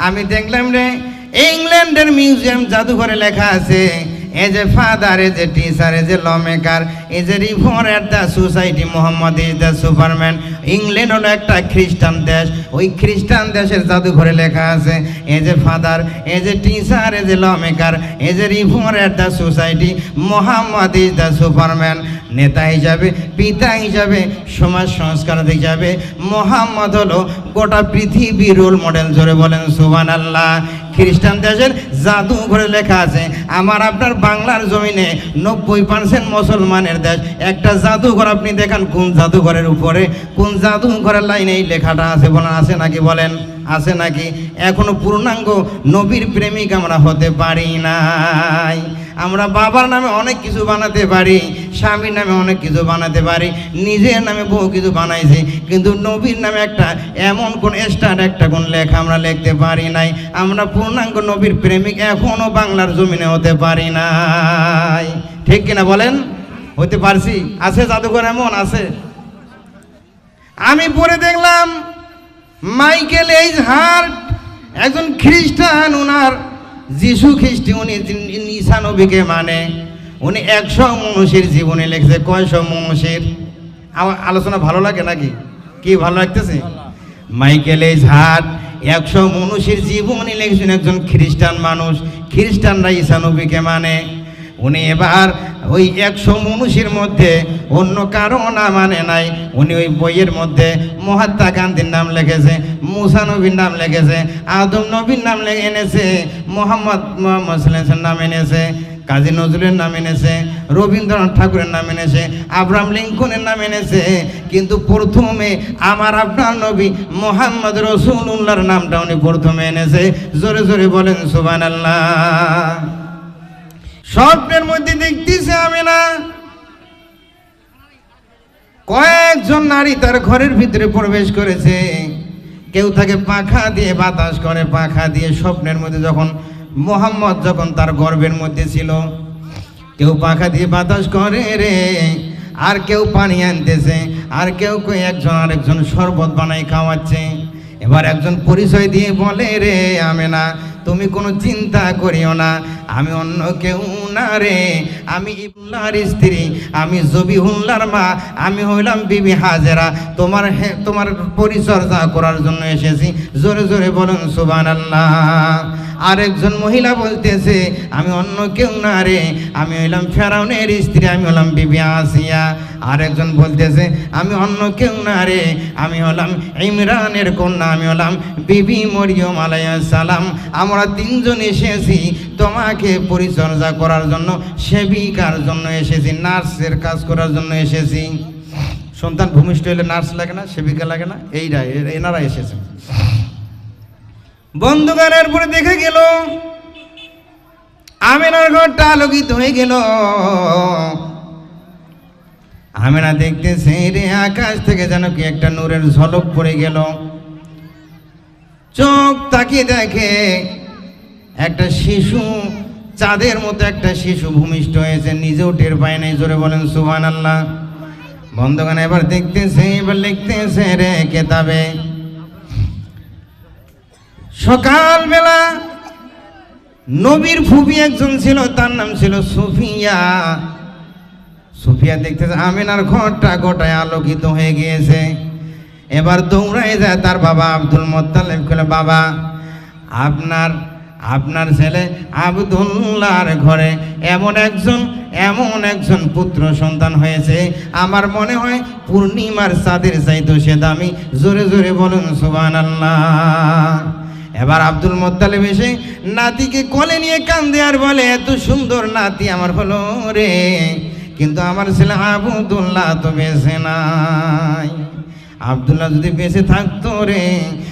আমি দেখলাম রে ইংল্যান্ডের মিউজিয়াম জাদুঘরে লেখা আছে a father as a teacher as a lawmaker a reformer at the society Muhammad is the superman England হলো একটা খ্রিস্টান দেশ। ওই খ্রিস্টান দেশের জাদুঘরে লেখা আছে, a father as a teacher as a lawmaker a reformer at the society Muhammad is the superman নেতা হিসাবে, পিতা হিসাবে, সমাজ সংস্কার হিসাবে মোহাম্মদ হলো গোটা পৃথিবীর রোল মডেল জোরে বলেন সুবান আল্লাহ খ্রিস্টান দেশের জাদুঘরে লেখা আছে, আমার আপনার বাংলার জমিনে নব্বই পার্সেন্ট মুসলমানের দেশ। একটা জাদুঘর আপনি দেখান, কোন জাদুঘরের উপরে? কোন জাদুঘরের লাইনে এই লেখাটা আছে বলেন, আছে নাকি বলেন? আছে নাকি? এখনও পূর্ণাঙ্গ নবীর প্রেমিক আমরা হতে পারি নাই। আমরা বাবার নামে অনেক কিছু বানাতে পারি, স্বামীর নামে অনেক কিছু বানাতে পারি, নিজের নামে বহু কিছু বানাইছি, কিন্তু নবীর নামে একটা এমন কোন স্টার, একটা কোন লেখা আমরা লিখতে পারি নাই। আমরা পূর্ণাঙ্গ নবীর প্রেমিক এখনও বাংলার জমিনে হতে পারি নাই। ঠিক কিনা বলেন? হতে পারছি? আছে জাদুঘর এমন? আছে। আমি পরে দেখলাম মাইকেল এইজ হার্ট একজন খ্রিস্টান ওনার যিশু খ্রিস্টি, উনি নিশা নবীকে মানে উনি একশো মনুষের জীবনে লিখেছে, কয়শো মনুষের আমার আলোচনা ভালো লাগে নাকি? কি ভালো লাগতেছে? মাইকেল হার্ট, একশো মনুষের জীবনে লিখেছেন একজন খ্রিস্টান মানুষ। খ্রিস্টানরা ঈশা নবীকে মানে উনি এবার ওই একশো মনুষের মধ্যে অন্য কারও না মানে নাই। উনি ওই বইয়ের মধ্যে মহাত্মা গান্ধীর নাম লিখেছে, মুসা নবীর নাম লিখেছে, আদম নবীর নাম এনেছে, মোহাম্মদ মোহাম্মদ সাল্লামের নাম এনেছে, কাজী নজরুলের নাম এনেছে, রবীন্দ্রনাথ ঠাকুরের নাম এনেছে, আব্রাহাম লিঙ্কনের নাম এনেছে। কিন্তু প্রথমে আমার আপনার নবী মোহাম্মদ রসুল্লাহর নামটা উনি প্রথমে এনেছে। জোরে জোরে বলেন সুবান আল্লাহ স্বপ্নের মধ্যে দেখতেছে আমি না। কয়েকজন নারী তার ঘরের ভিতরে প্রবেশ করেছে। কেউ তাকে পাখা দিয়ে বাতাস করে, পাখা দিয়ে স্বপ্নের মধ্যে যখন, মোহাম্মদ যখন তার গর্বের মধ্যে ছিল, কেউ পাখা দিয়ে বাতাস করে রে, আর কেউ পানি আনতেছে, আর কেউ কেউ একজন আরেকজন শরবত বানাই খাওয়াচ্ছে। এবার একজন পরিচয় দিয়ে বলে রে আমি না তুমি কোনো চিন্তা করিও না, আমি অন্য কেউ না রে আমি ইবুল্লাহর স্ত্রী, আমি জবিহুল্লার মা, আমি হইলাম বিবি হাজেরা। তোমার তোমার পরিচর্যা করার জন্য এসেছি। জোরে জোরে বলুন সুবান আল্লাহ আরেকজন মহিলা বলতেছে, আমি অন্য কেউ না রে আমি হইলাম ফেরাউনের স্ত্রী, আমি হলাম বিবি আসিয়া। আরেকজন বলতেছে, আমি অন্য কেউ না রে আমি হলাম ইমরানের কন্যা, আমি হলাম বিবি মরিয়ম আলাইয়া সালাম। আমরা তিনজন এসেছি, তোমাকে পরিচর্যা করার জন্য, সেবিকার জন্য এসেছি, নার্সের কাজ করার জন্য এসেছি। সন্তান ভূমিষ্ঠ হলে নার্স লাগে না, সেবিকা লাগে না এইরা এনারা এসেছে বন্ধুগানের পরে দেখে গেল, আমেনার ঘরটা আলোকিত হয়ে গেল। আমেনা দেখতেছে রে আকাশ থেকে যেন কি একটা নূরের ঝলক পড়ে গেল। চোখ তাকিয়ে দেখে, একটা শিশু চাঁদের মতো একটা শিশু ভূমিষ্ঠ হয়েছে, নিজেও টের পায় নাই, জোরে বলেন সুবান আল্লাহ বন্ধগান এবার দেখতেছে, এবার লিখতেছে রে কেতাবে। সকালবেলা নবীর ফুফি একজন ছিল, তার নাম ছিল সুফিয়া। সুফিয়া দেখতেছে, আমিনার ঘরটা গোটায় আলোকিত হয়ে গিয়েছে। এবার দৌড়ায় যায় তার বাবা আব্দুল মোত্তালেব বাবা, আপনার আপনার ছেলে আবদুল্লাহর ঘরে এমন একজন এমন একজন পুত্র সন্তান হয়েছে। আমার মনে হয় পূর্ণিমার চাঁদের চাইতো সে দামি। জোরে জোরে বলুন সুবান আল্লাহ এবার আব্দুল মোত্তালেব এসে নাতিকে কোলে নিয়ে কান্দে আর বলে, এত সুন্দর নাতি আমার হলো রে। কিন্তু আমার ছেলে আবুদুল্লাহ তো বেঁচে নাই। আবদুল্লাহ যদি বেঁচে থাকতো রে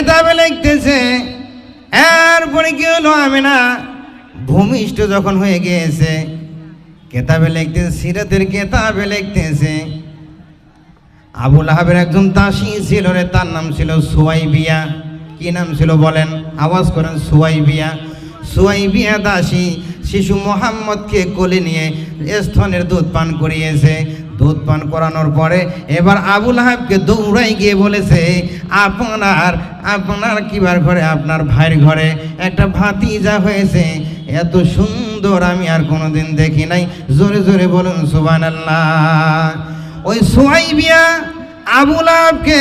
কেতাবে লিখতেছে কি হলো আমি না ভূমিষ্ঠ যখন হয়ে গিয়েছে, কেতাবে লিখতেছে, সিরাতের কেতাবে লিখতেছে। আবুল আহাবের একজন দাসী ছিল রে, তার নাম ছিল সুয়াইবিয়া। কি নাম ছিল বলেন? আওয়াজ করেন, সুয়াইবিয়া। সুয়াইবিয়া দাসী শিশু মোহাম্মদকে কোলে নিয়ে স্তনের দুধ পান করিয়েছে। দুধ পান করানোর পরে এবার আবুল আহাবকে দৌড়াই গিয়ে বলেছে, আপনার আপনার কিবার ঘরে? আপনার ভাইয়ের ঘরে একটা ভাতিজা হয়েছে। এত সুন্দর আমি আর কোনোদিন দেখি নাই। জোরে জোরে বলুন সুবান ওই সোয়াইবিয়া আবুল আহাবকে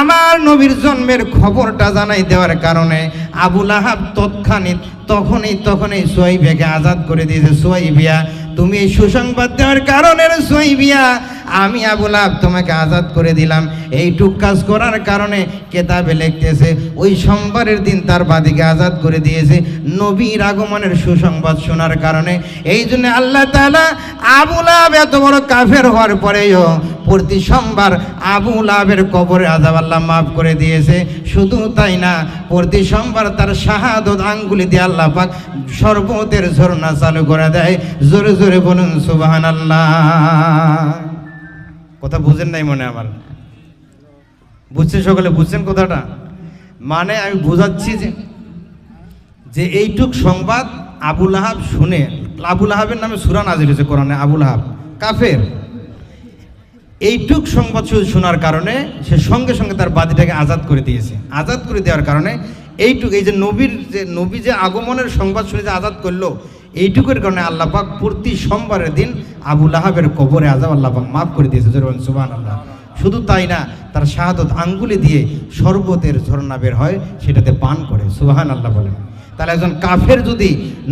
আমার নবীর জন্মের খবরটা জানাই দেওয়ার কারণে আবুল আহাব তৎক্ষণিক তখনই তখনই সোয়াইবিয়াকে আজাদ করে দিয়েছে। সোয়াইবিয়া তুমি সুসংবাদ দেওয়ার কারণে সইবিয়া সোয়াইবিয়া আমি আবুল আহাব তোমাকে আজাদ করে দিলাম। এইটুক কাজ করার কারণে কেতাবে লিখতেছে, ওই সোমবারের দিন তার বাদিকে আজাদ করে দিয়েছে। নবীর আগমনের সুসংবাদ শোনার কারণে। এই জন্য আল্লাহ তাআলা আবুল আহাব এত বড় কাফের হওয়ার পরেও প্রতি সোমবার আবুল আহাবের কবরে আজাব আল্লাহ মাফ করে দিয়েছে। শুধু তাই না, প্রতি সোমবার তার শাহাদত আঙ্গুলি দিয়ে আল্লাহ পাক শরবতের ঝর্ণা চালু করে দেয়। জোরে জোরে বলুন সুবাহান আল্লাহ কথা বুঝেন নাই মনে আমার। বুঝছেন সকলে, বুঝছেন কথাটা? মানে আমি বোঝাচ্ছি যে যে এইটুক সংবাদ আবুল আহাব শুনে, আবুল আহাবের নামে সুরা নাজির হয়েছে কোরআনে, আবুল আহাব, কাফের। এইটুক সংবাদ শোনার কারণে সে সঙ্গে সঙ্গে তার বাদিটাকে আজাদ করে দিয়েছে। আজাদ করে দেওয়ার কারণে এইটুক, এই যে নবীর যে, নবী যে আগমনের সংবাদ শুনে যে আজাদ করল, এইটুকুর কারণে আল্লাহ পাক প্রতি সোমবারের দিন আবুল আহাবের কবরে আজাব আল্লাহ মাফ করে দিয়েছে সুবান আল্লাহ শুধু তাই না, তার শাহাদত আঙ্গুলি দিয়ে শরবতের ঝর্ণা বের হয়, সেটাতে পান করে সুবাহান আল্লাহ বলেন। তাহলে একজন কাফের যদি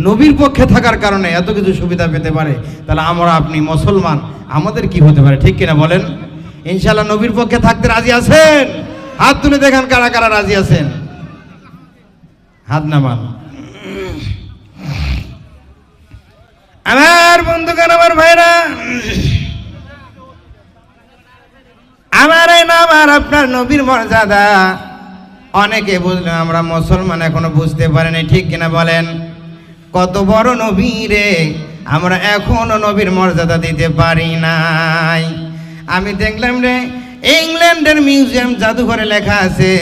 নবীর পক্ষে থাকার কারণে এত কিছু সুবিধা পেতে পারে, তাহলে আমরা আপনি মুসলমান, আমাদের কি হতে পারে, ঠিক কিনা বলেন? ইনশাল্লাহ নবীর পক্ষে থাকতে রাজি আছেন? হাত তুলে দেখান কারা কারা রাজি আছেন। হাত নামান। আমার বন্ধুগণ, আমার ভাইরা, আমার নাম আর আপনার নবীর মর্যাদা। অনেকে বুঝলে আমরা মুসলমান এখনও বুঝতে পারেনি, ঠিক কিনা বলেন? কত বড় নবী রে, আমরা এখনও নবীর মর্যাদা দিতে পারি নাই। আমি দেখলাম রে, ইংল্যান্ডের মিউজিয়াম জাদুঘরে লেখা আছে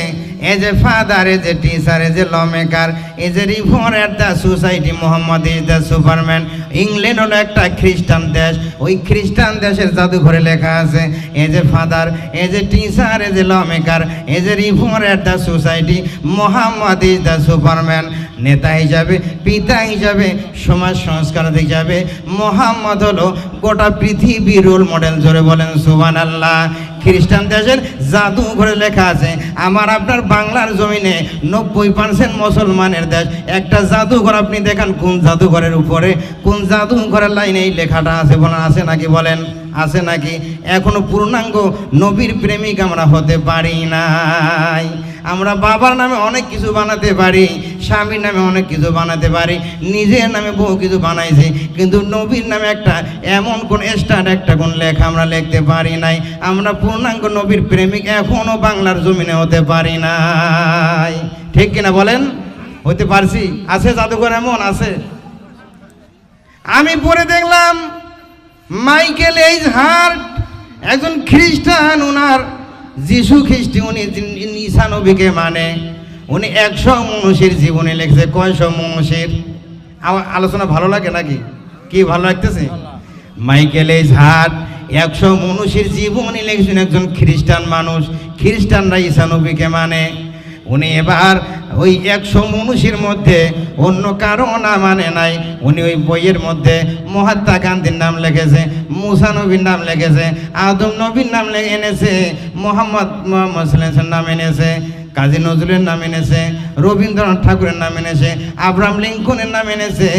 a father as a teacher as a lawmaker a river at the society Muhammad is the superman England হলো একটা খ্রিস্টান দেশ। ওই খ্রিস্টান দেশের জাদুঘরে লেখা আছে a father as a teacher as a lawmaker a river at the society Muhammad is the superman নেতা হিসাবে, পিতা হিসাবে, সমাজ সংস্কার হিসাবে মোহাম্মদ হলো গোটা পৃথিবীর রোল মডেল জোরে বলেন সুবান আল্লাহ খ্রিস্টান দেশের জাদুঘরে লেখা আছে, আমার আপনার বাংলার জমিনে নব্বই পার্সেন্ট মুসলমানের দেশ। একটা জাদুঘর আপনি দেখান, কোন জাদুঘরের উপরে, কোন জাদুঘরের লাইনে এই লেখাটা আছে বলে আছে নাকি বলেন? আছে নাকি? এখনও পূর্ণাঙ্গ নবীর প্রেমিক আমরা হতে পারি নাই। আমরা বাবার নামে অনেক কিছু বানাতে পারি, স্বামীর নামে অনেক কিছু বানাতে পারি, নিজের নামে বহু কিছু বানাইছি, কিন্তু নবীর নামে একটা এমন কোন স্টার, একটা কোন লেখা আমরা লিখতে পারি নাই। আমরা পূর্ণাঙ্গ নবীর প্রেমিক এখনও বাংলার জমিনে হতে পারি নাই। ঠিক কিনা বলেন? হতে পারছি? আছে জাদুঘর এমন? আছে। আমি পরে দেখলাম মাইকেল এইজ হার্ট একজন খ্রিস্টান ওনার যিশু খ্রিস্টি, উনি ঈসা নবীকে মানে উনি একশো মনুষের জীবনে লিখছে, কয়শো মনুষের আমার আলোচনা ভালো লাগে নাকি? কি ভালো লাগতেছে? মাইকেল হার্ট, একশো মনুষের জীবনে লিখছেন একজন খ্রিস্টান মানুষ। খ্রিস্টানরা ঈশানবীকে মানে উনি এবার ওই একশো মনুষের মধ্যে অন্য কারও না মানে নাই। উনি ওই বইয়ের মধ্যে মহাত্মা গান্ধীর নাম লিখেছে, মুসা নবীর নাম লিখেছে, আদম নবীর নাম এনেছে, মোহাম্মদ মোহাম্মদ নাম এনেছে, কাজী নজরুলের নাম এনেছে, রবীন্দ্রনাথ ঠাকুরের নাম এনেছে, আব্রাহাম লিঙ্কনের নাম এনেছে।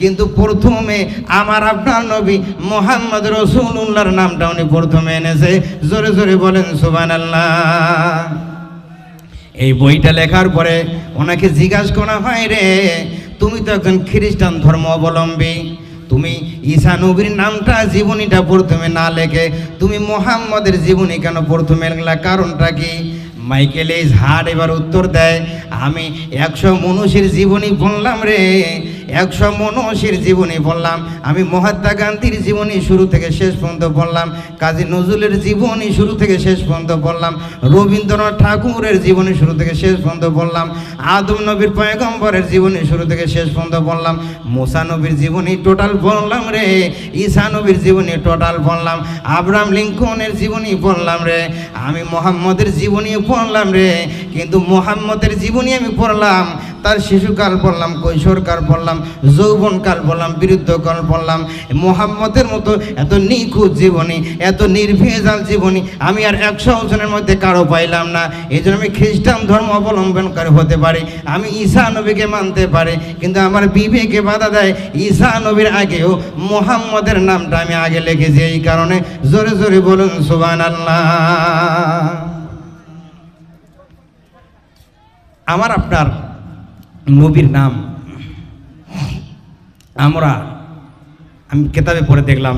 কিন্তু প্রথমে আমার আপনার নবী মোহাম্মদ রসুল্লাহর নামটা উনি প্রথমে এনেছে। জোরে জোরে বলেন সুবান আল্লাহ এই বইটা লেখার পরে ওনাকে জিজ্ঞাসা করা হয় রে, তুমি তো একজন খ্রিস্টান ধর্ম অবলম্বী, তুমি ঈশা নবীর নামটা জীবনীটা প্রথমে না লেখে, তুমি মোহাম্মদের জীবনী কেন প্রথমে লেখলা, কারণটা কি? মাইকেল এই হাট এবার উত্তর দেয়, আমি একশো মনুষের জীবনী বললাম রে একশো মনুষের জীবনী বললাম, আমি মহাত্মা গান্ধীর জীবনী শুরু থেকে শেষ পর্যন্ত বললাম, কাজী নজরুলের জীবনী শুরু থেকে শেষ পর্যন্ত বললাম, রবীন্দ্রনাথ ঠাকুরের জীবনী শুরু থেকে শেষ পর্যন্ত বললাম, আদম নবীর পয়গম্বরের জীবনী শুরু থেকে শেষ পর্যন্ত বললাম, মোসা নবীর জীবনী টোটাল বললাম রে, ঈসা নবীর জীবনী টোটাল বললাম, আব্রাহাম লিঙ্কনের জীবনী বললাম রে, আমি মোহাম্মদের জীবনী পড়লাম রে, কিন্তু মোহাম্মদের জীবনী আমি পড়লাম তার শিশুকাল বললাম, কৈশোরকাল বললাম, যৌবনকাল বললাম বৃদ্ধকাল বললাম, মোহাম্মদের মতো এত নিখুঁত জীবনী, এত নির্ভেজাল জীবনী, আমি আর একশো বছরের মধ্যে কারও পাইলাম না। এই জন্য আমি খ্রিস্টান ধর্ম অবলম্বনকারী হতে পারি, আমি ঈসা নবীকে মানতে পারি, কিন্তু আমার বিবেকে বাধা দেয়, ঈসা নবীর আগেও মোহাম্মদের নামটা আমি আগে লিখেছি, এই কারণে জোরে জোরে বলুন সুবান আল্লাহ আমার আপনার নবীর নাম আমরা, আমি কেতাবে পড়ে দেখলাম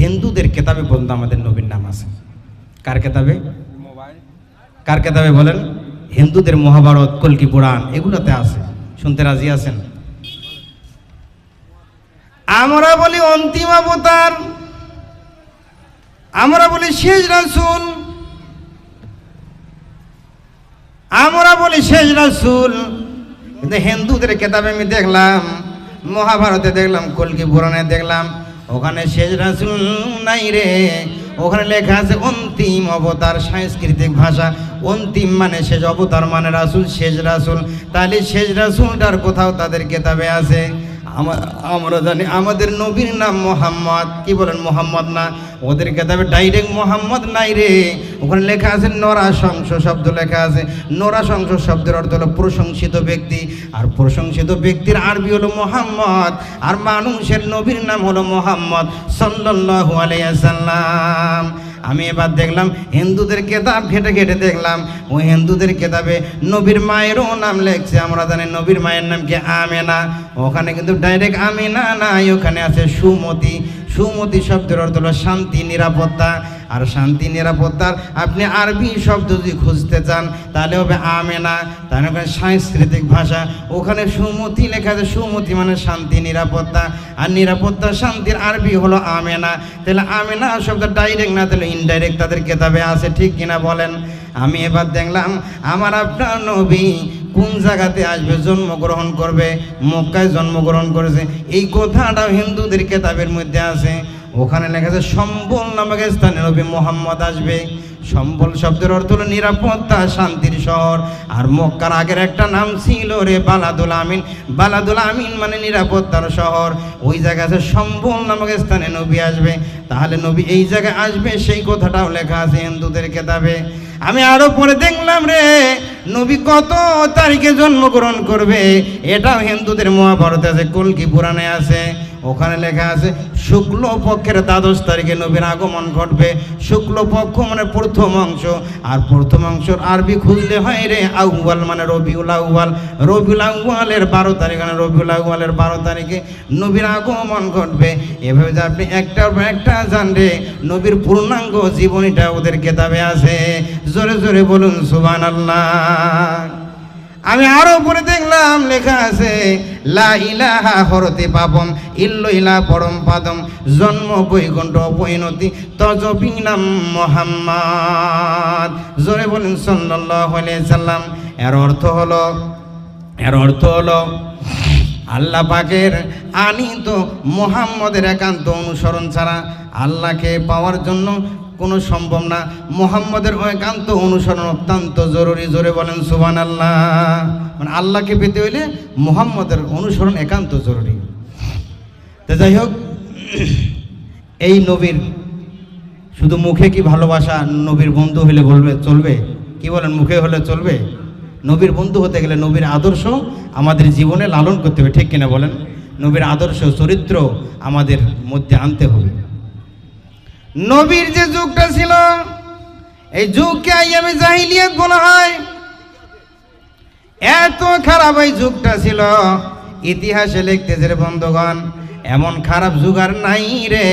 হিন্দুদের কেতাবে পর্যন্ত আমাদের নবীর নাম আছে। কার কেতাবে? কার কেতাবে বলেন? হিন্দুদের মহাভারত, কলকি পুরাণ, এগুলোতে আছে। শুনতে রাজি আছেন? আমরা বলি অন্তিম অবতার, আমরা বলি শেষ রাসূল, আমরা বলি শেষ রাসূল। কিন্তু হিন্দুদের কেতাবে আমি দেখলাম, মহাভারতে দেখলাম, কলকি পুরাণে দেখলাম, ওখানে শেষ রাসুল নাই রে। ওখানে লেখা আছে, অন্তিম অবতার সাংস্কৃতিক ভাষা। অন্তিম মানে শেষ অবতার মানে রাসুল, শেষ রাসুল। তাহলে শেষ রাসুলটার কোথাও তাদের কেতাবে আছে? আমরা জানি আমাদের নবীর নাম মোহাম্মদ। কি বলেন মোহাম্মদ না? ওদের কেতাবে ডাইরেক্ট মোহাম্মদ নাই রে। ওখানে লেখা আছে নরা শংস শব্দ লেখা আছে। নরা শংস শব্দের অর্থ হলো প্রশংসিত ব্যক্তি। আর প্রশংসিত ব্যক্তির আরবি হলো মোহাম্মদ। আর মানুষের নবীর নাম হলো মোহাম্মদ সাল্লাল্লাহু আলাইহি সাল্লাম আমি এবার দেখলাম হিন্দুদের কেতাব ঘেটে ঘেটে দেখলাম। ওই হিন্দুদের কেতাবে নবীর মায়েরও নাম লেখছে। আমরা জানি নবীর মায়ের নাম কি আমেনা। ওখানে কিন্তু ডাইরেক্ট আমিনা নাই, ওখানে আছে সুমতি। সুমতি শব্দের অর্থ হলো শান্তি, নিরাপত্তা। আর শান্তি, নিরাপত্তার আপনি আরবি শব্দ যদি খুঁজতে চান, তাহলে হবে আমেনা, তাহলে ওখানে সাংস্কৃতিক ভাষা। ওখানে সুমতি লেখা আছে, সুমতি মানে শান্তি, নিরাপত্তা। আর নিরাপত্তা, শান্তির আরবি হলো আমেনা। তাহলে আমেনা শব্দ ডাইরেক্ট না, তাহলে ইনডাইরেক্ট তাদের কেতাবে আছে, ঠিক কিনা বলেন? আমি এবার দেখলাম, আমার আপনার নবী কোন জায়গাতে আসবে, জন্মগ্রহণ করবে, মক্কায় জন্মগ্রহণ করেছে? এই কথাটাও হিন্দুদের কেতাবের মধ্যে আছে। ওখানে লেখা আছে, সম্বল নামক স্থানে নবী মোহাম্মদ আসবে। সম্বল শব্দের অর্থ হলো নিরাপত্তা, শান্তির শহর। আর মক্কার আগের একটা নাম ছিল রে বালাদুল আমিন। বালাদুল আমিন মানে নিরাপত্তার শহর। ওই জায়গায় আছে, সম্বল নামক স্থানে নবী আসবে। তাহলে নবী এই জায়গায় আসবে, সেই কথাটাও লেখা আছে হিন্দুদের কেতাবে। আমি আরও পরে দেখলাম রে, নবী কত তারিখে জন্মগ্রহণ করবে? এটাও হিন্দুদের মহাভারতে আছে, কলকি পুরাণে আছে। ওখানে লেখা আছে শুক্ল পক্ষের দ্বাদশ তারিখে নবীর আগমন ঘটবে। শুক্ল পক্ষ মানে প্রথম অংশ, আর প্রথম অংশর আরবি খুঁজলে হয় রে আউয়াল মানে রবিউল আউয়াল। রবিউল আউয়ালের বারো তারিখ মানে রবিউল আউয়ালের বারো তারিখে নবীর আগমন ঘটবে। এভাবে আপনি একটার পর একটা জানবে নবীর পূর্ণাঙ্গ জীবনীটা ওদের কেতাবে আছে। জোরে জোরে বলুন সুবান আল্লাহ আমি আরও পরে দেখলাম, লেখা আছে, লা ইলাহা হরতে পাপম ইল্ল ইলা পরম পাদম, জন্ম বৈকুণ্ঠ পরিণতি তজবিং নাম মোহাম্মদ। জোরে বলেন, সাল্লাল্লাহু আলাইহি সাল্লাম। এর অর্থ হলো, এর অর্থ হলো, আল্লাহ পাকের আনিত মোহাম্মদের একান্ত অনুসরণ ছাড়া আল্লাহকে পাওয়ার জন্য কোনো সম্ভব না। মোহাম্মদের একান্ত অনুসরণ অত্যন্ত জরুরি। জোরে বলেন সুবান আল্লাহ মানে আল্লাহকে পেতে হইলে মোহাম্মদের অনুসরণ একান্ত জরুরি। তো যাই হোক, এই নবীর শুধু মুখে কি ভালোবাসা নবীর বন্ধু হলে বলবে, চলবে? কি বলেন, মুখে হলে চলবে? নবীর বন্ধু হতে গেলে নবীর আদর্শ আমাদের জীবনে লালন করতে হবে, ঠিক কিনা বলেন? নবীর আদর্শ, চরিত্র আমাদের মধ্যে আনতে হবে। নবীর যে যুগটা ছিল, এই যুগকে আইয়ামে জাহিলিয়াত বলা হয়। এত খারাপ এই যুগটা ছিল, ইতিহাসে লিখতে যে বন্ধুগণ, এমন খারাপ যুগ আর নাই রে।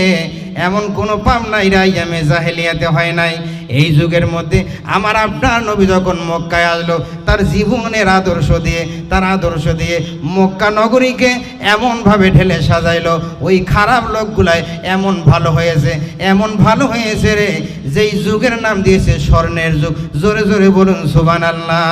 এমন কোনো পাপ নাই আইয়ামে জাহেলিয়াতে হয় নাই। এই যুগের মধ্যে আমার আপনার নবী যখন মক্কায় আসলো, তার জীবনের আদর্শ দিয়ে, তার আদর্শ দিয়ে মক্কা নগরীকে এমনভাবে ঢেলে সাজাইলো, ওই খারাপ লোকগুলাই এমন ভালো হয়েছে, এমন ভালো হয়েছে রে, যেই যুগের নাম দিয়েছে স্বর্ণের যুগ। জোরে জোরে বলুন সুবান আল্লাহ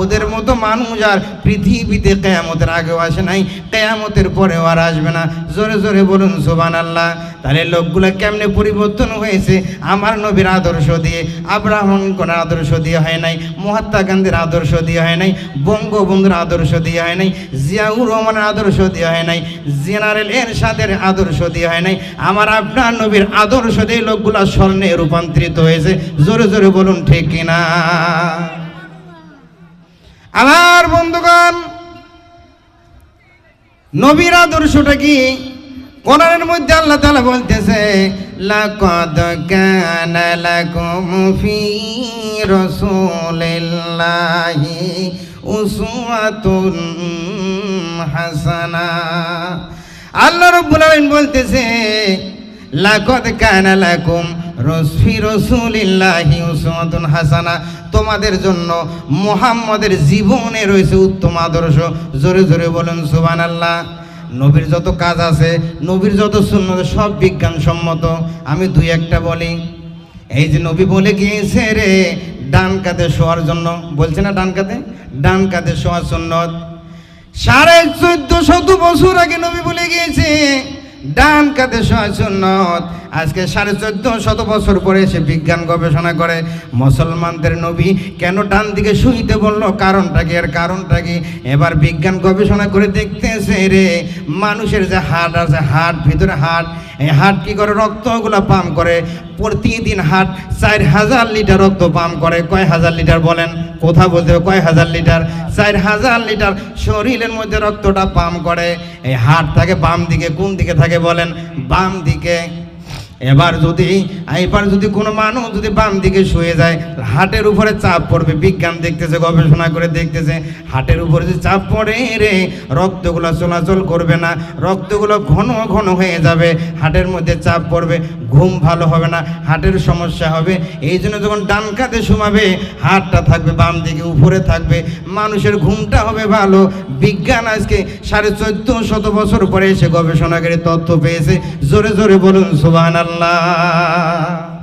ওদের মতো মানুষ আর পৃথিবীতে কেয়ামতের আগেও আসে নাই, কেয়ামতের পরেও আর আসবে না। জোরে জোরে বলুন সুবান আল্লাহ তাহলে লোকগুলো কেমনে পরিবর্তন হয়েছে? আমার নবীর আদর্শ দিয়ে আব্রাহম কোন আদর্শ দিয়ে হয় নাই, মহাত্মা গান্ধীর আদর্শ দিয়ে হয় নাই, বঙ্গবন্ধুর আদর্শ দিয়ে হয় নাই, জিয়াউর রহমানের আদর্শ দিয়ে হয় নাই, জেনারেল এরশাদের আদর্শ দিয়ে হয় নাই। আমার আপনার নবীর আদর্শ দিয়ে লোকগুলা স্বর্ণে রূপান্তরিত হয়েছে। জোরে জোরে বলুন, ঠিক কিনা? আমার বন্ধুগণ, নবীর আদর্শটা কি? কোরআনের মধ্যে আল্লাহ তাআলা বলতেছে, লাকাদ কানা লাকুম ফি রাসূলিল্লাহি উসওয়াতুন হাসানা। আল্লাহ রাব্বুল আলামিন বলতেছে, লাকাদ কানা লাকুম রসফি রসুলিল্লাহি উসওয়াতুন হাসানা। তোমাদের জন্য মুহাম্মদের জীবনে রয়েছে উত্তম আদর্শ। জোরে জোরে বলুন সুবহানাল্লাহ। নবীর যত কাজ আছে, নবীর যত সুন্নত, সব বিজ্ঞানসম্মত। আমি দুই একটা বলি। এই যে নবী বলে গিয়েছে রে, ডান কাঁধে শোয়ার জন্য। বলছে না ডান কাঁধে? ডান কাঁধে শোয়ার সুন্নত। সাড়ে চোদ্দ শত বছর আগে নবী বলে গিয়েছে, ডান কাঁধে শোয়ার সুন্নত। আজকে সাড়ে চোদ্দ শত বছর পরে সে বিজ্ঞান গবেষণা করে। মুসলমানদের নবী কেন ডান দিকে শুইতে বলল, কারণটা কি আর কারণটা কি? এবার বিজ্ঞান গবেষণা করে দেখতেছে রে, মানুষের যে হাট আছে হাট ভিতরে হাট এই হাট কি করে রক্তগুলো পাম্প করে? প্রতিদিন হাট চার হাজার লিটার রক্ত পাম্প করে। কয় হাজার লিটার বলেন? কোথা বলতে হবে, কয় হাজার লিটার? চার হাজার লিটার শরীরের মধ্যে রক্তটা পাম্প করে। এই হাট থাকে বাম দিকে, কোন দিকে থাকে বলেন? বাম দিকে। এবার যদি এবার যদি কোনো মানুষ যদি বাম দিকে শুয়ে যায়, হাটের উপরে চাপ পড়বে। বিজ্ঞান দেখতেছে, গবেষণা করে দেখতেছে, হাটের উপরে যে চাপ পড়ে রে, রক্তগুলো চলাচল করবে না, রক্তগুলো ঘন ঘন হয়ে যাবে, হাটের মধ্যে চাপ পড়বে। ঘুম ভালো হবে না হাটের সমস্যা হবে। এই জন্য যখন ডান কাতে শুমাবে হাটটা থাকবে, বাম দিকে উপরে থাকবে। মানুষের ঘুমটা হবে ভালো। বিজ্ঞান আজকে সাড়ে চোদ্দ শত বছর পরে এসে গবেষণাকারী তথ্য পেয়েছে। জোরে জোরে বলুন, সুবহানাল্লাহ।